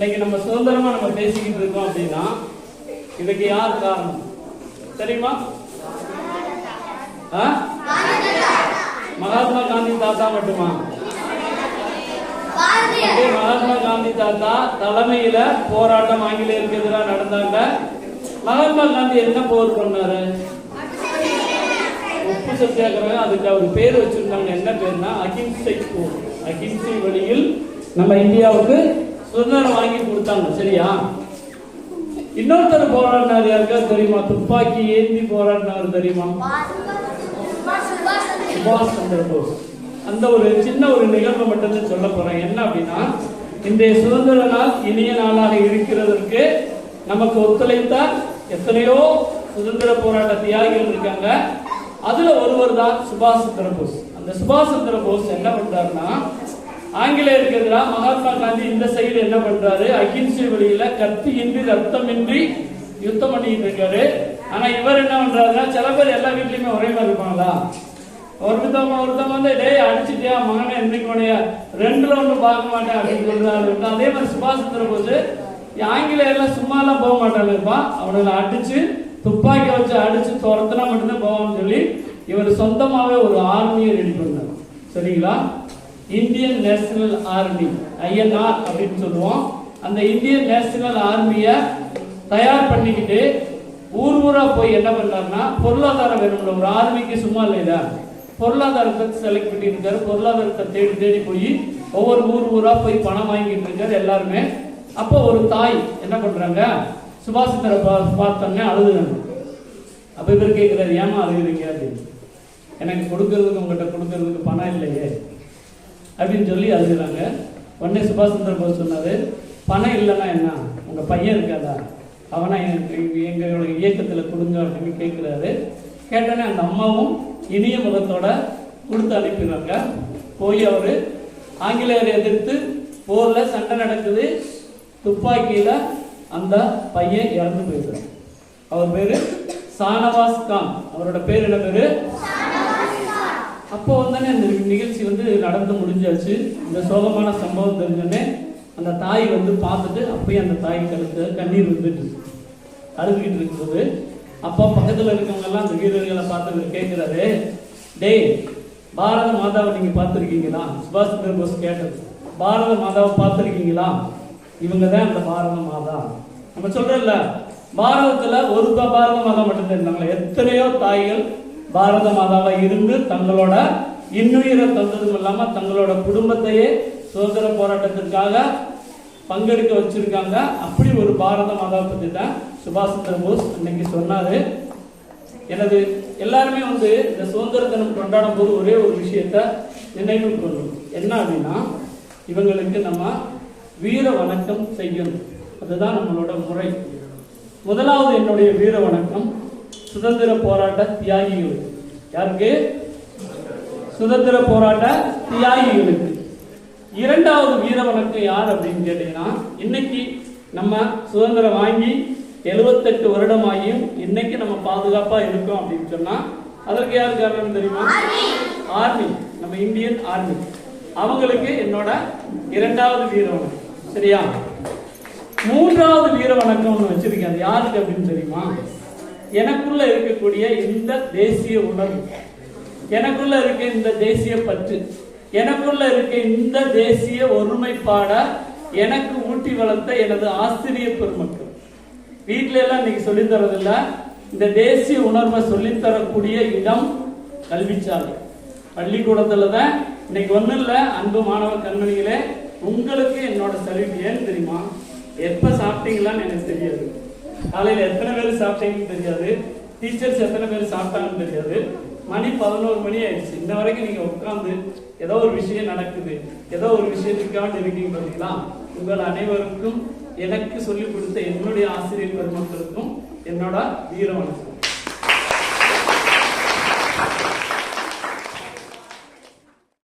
இன்னைக்கு நம்ம சுதந்திரமா நம்ம பேசிக்கிட்டு இருக்கோம் அப்படின்னா இதுக்கு யார் காரணம்? தெரியுமா? ஆ? மகாத்மா காந்தி தாத்தா மட்டுமா? அப்படியே மகாத்மா காந்தி தாத்தா தலைமையில போராட்டம் ஆங்கிலேயருக்கு எதிராக நடந்தாங்க. மகாத்மா காந்தி என்ன போர் பண்ணாரு? உப்பு சத்தியாகிரகம் அதுக்கு அவர் பேர் வச்சிருந்தாங்க. என்ன பேர்னா? அகிம்சை போர். அகிம்சை வழியில் நம்ம இந்தியாவுக்கு சுதந்திரம் வாங்கி கொடுத்தாங்க. சரியா? இன்னொருத்தர் போராடினார் யாருக்கா தெரியுமா? துப்பாக்கி ஏந்தி போராடினார் தெரியுமா? சுபாஷ் சந்திர போஸ். அந்த ஒரு சின்ன ஒரு நிகழ்வு மட்டும் சொல்ல போறேன். என்ன அப்படின்னா இன்றைய சுதந்திர நாள் இனிய நாளாக இருக்கிறதற்கு நமக்கு ஒத்துழைத்தால் எத்தனையோ சுதந்திர போராட்ட தியாகிகள் இருக்காங்க. அதுல ஒருவர் தான் சுபாஷ் சந்திர போஸ். அந்த சுபாஷ் சந்திர போஸ் என்ன பண்றாருன்னா ஆங்கிலேயருக்கு எதிராக மகாத்மா காந்தி இந்த சைடு என்ன பண்றாரு? அகிம்சை வழியில கத்தியின்றி ரத்தமின்றி யுத்தம் பண்ணிட்டு இருக்காரு. ஆனா இவர் என்ன பண்றாருன்னா சில பேர் எல்லா வீட்லயுமே ஒரே மாதிரி இருப்பாங்களா? ஒருத்தவங்க ஒருத்தவங்க வந்து டேய் அடிச்சிட்டியா மகனை என்னைக்கு உடைய ரெண்டு ரவுண்டு பார்க்க மாட்டேன் அப்படின்னு சொல்றாரு. அதே மாதிரி சுபாஷ் சந்திர போஸ் ஆங்கிலேயர்லாம் சும்மாலாம் போக மாட்டாங்கப்பா அவனை அடிச்சு துப்பாக்கி வச்சு அடிச்சு துரத்துனா மட்டும்தான் போவான்னு சொல்லி இவர் சொந்தமாவே ஒரு ஆர்மியை ரெடி பண்ணார் சரிங்களா? இந்தியன் நேஷனல் ஆர்மி ஐஎன்ஆர் அப்படின்னு சொல்லுவோம். அந்த இந்தியன் நேஷனல் ஆர்மியை தயார் பண்ணிக்கிட்டு ஊர் ஊரா போய் என்ன பண்ணாருன்னா பொருளாதாரம் வேணும்ல ஒரு ஆர்மிக்கு சும்மா இல்லையா பொருளாதாரத்தை செலக்ட் பண்ணியிருக்காரு பொருளாதாரத்தை தேடி தேடி போய் ஒவ்வொரு ஊர் ஊரா போய் பணம் வாங்கிட்டு இருக்காரு எல்லாருமே. அப்போ ஒரு தாய் என்ன பண்றாங்க? சுபாஷ் சந்திர பார்த்தோன்னே அழுதுறாங்க. அப்போ இவர் கேட்குறாரு ஏமா அழுகிறீங்க? அப்படின்னு. எனக்கு கொடுக்கறதுக்கு உங்கள்கிட்ட கொடுக்கறதுக்கு பணம் இல்லையே. அப்படின்னு சொல்லி அழுகுறாங்க உடனே சுபாஷ் சந்திர போஸ் சொன்னார் பணம் இல்லைன்னா என்ன? உங்கள் பையன் இருக்காதா? அவனா எனக்கு எங்களுடைய இயக்கத்தில் கொடுங்க அப்படின்னு கேட்குறாரு கேட்டோன்னே அந்த அம்மாவும் இனிய முகத்தோட கொடுத்து அனுப்பிடுறாங்க போய் அவர் ஆங்கிலேயரை எதிர்த்து போரில் சண்டை நடக்குது. துப்பாக்கியில் அந்த பையன் இறந்து போயிடுறார் அவர் பேர் சானவாஸ் கான். அவரோட பேர் என்ன பேர்? அப்போ வந்தானே அந்த நிகழ்ச்சி வந்து நடந்து முடிஞ்சாச்சு. இந்த சோகமான சம்பவம் தெரிஞ்சோடனே அந்த தாய் வந்து பார்த்துட்டு அப்பயும் அந்த தாய் கழுத்து கண்ணீர் வந்துட்டு அழுதுகிட்டு இருக்கும்போது அப்போ பக்கத்தில் இருக்கவங்கெல்லாம் அந்த வீரர்களை பார்த்து கேட்குறாரு டேய் பாரத மாதாவை நீங்கள் பார்த்துருக்கீங்களா? சுபாஷ் சந்திர போஸ் கேட்டது. பாரத மாதாவை பார்த்துருக்கீங்களா? இவங்க தான் அந்த பாரத மாதா. நம்ம சொல்கிறோம்ல பாரதத்தில் ஒரு பாரத மாதா மட்டும்தான் இருந்தாங்களே எத்தனையோ தாய்கள் பாரத மாதாவா இருந்து தங்களோட இன்னுயிரை தந்ததும் இல்லாம தங்களோட குடும்பத்தையே சுதந்திர போராட்டத்திற்காக பங்கெடுக்க வச்சிருக்காங்க. அப்படி ஒரு பாரத மாதாவை பத்தி தான் சுபாஷ் சந்திர போஸ் அன்னைக்கு சொன்னாரு. எனது எல்லாருமே வந்து இந்த சுதந்திர தினம் கொண்டாடும் போது ஒரே ஒரு விஷயத்த நினைவு கொள்ளும். என்ன அப்படின்னா இவங்களுக்கு நம்ம வீர வணக்கம் செய்யணும். அதுதான் நம்மளோட முறை. முதலாவது என்னுடைய வீர வணக்கம். சுதந்திர போராட்ட தியாகிகளுக்கு யாருக்கு? சுதந்திர போராட்ட தியாகிகளுக்கு. இரண்டாவது வீர வணக்கம் யார் அப்படின்னு கேட்டீங்கன்னா இன்னைக்கு நம்ம சுதந்திரம் வாங்கி எழுபத்தெட்டு வருடமாகியும் இன்னைக்கு நம்ம பாதுகாப்பா இருக்கோம் அப்படின்னு சொன்னா அதற்கு யார் காரணம் தெரியுமா? ஆர்மி. நம்ம இந்தியன் ஆர்மி. அவங்களுக்கு என்னோட இரண்டாவது வீர வணக்கம் சரியா? மூன்றாவது வீர வணக்கம் ஒன்று வச்சிருக்கேன். அது யாருக்கு அப்படின்னு தெரியுமா? எனக்குள்ள இருக்கக்கூடிய இந்த தேசிய உணர்வு எனக்குள்ள இருக்க இந்த தேசிய பற்று எனக்குள்ள இருக்க இந்த தேசிய ஒருமைப்பாட எனக்கு ஊட்டி வளர்த்த எனது ஆசிரிய பெருமக்கள். வீட்டில எல்லாம் இன்னைக்கு சொல்லித் தரதில்ல. இந்த தேசிய உணர்வை சொல்லித் தரக்கூடிய இடம் கல்விச்சாலை. பள்ளிக்கூடத்துல தான் இன்னைக்கு ஒன்றும் இல்ல அன்பு மாணவ கண்மணிகளே உங்களுக்கு என்னோட சலுகை ஏன்னு தெரியுமா? எப்ப சாப்பிட்டீங்களான்னு எனக்கு தெரியாது. காலையில எத்தனை பேர் சாப்பிட்டீங்கன்னு தெரியாது. டீச்சர்ஸ் எத்தனை பேர் சாப்பிட்டாங்கன்னு தெரியாது. மணி பதினோரு மணி ஆயிடுச்சு. இன்ன வரைக்கும் நீங்க உட்கார்ந்து ஏதோ ஒரு விஷயம் நடக்குது. ஏதோ ஒரு விஷயத்துக்காக இருக்கீங்க பார்த்தீங்களா உங்கள் அனைவருக்கும் எனக்கு சொல்லிக் கொடுத்த என்னுடைய ஆசிரியர் பெருமக்களுக்கும் என்னோட வீர வணக்கம்.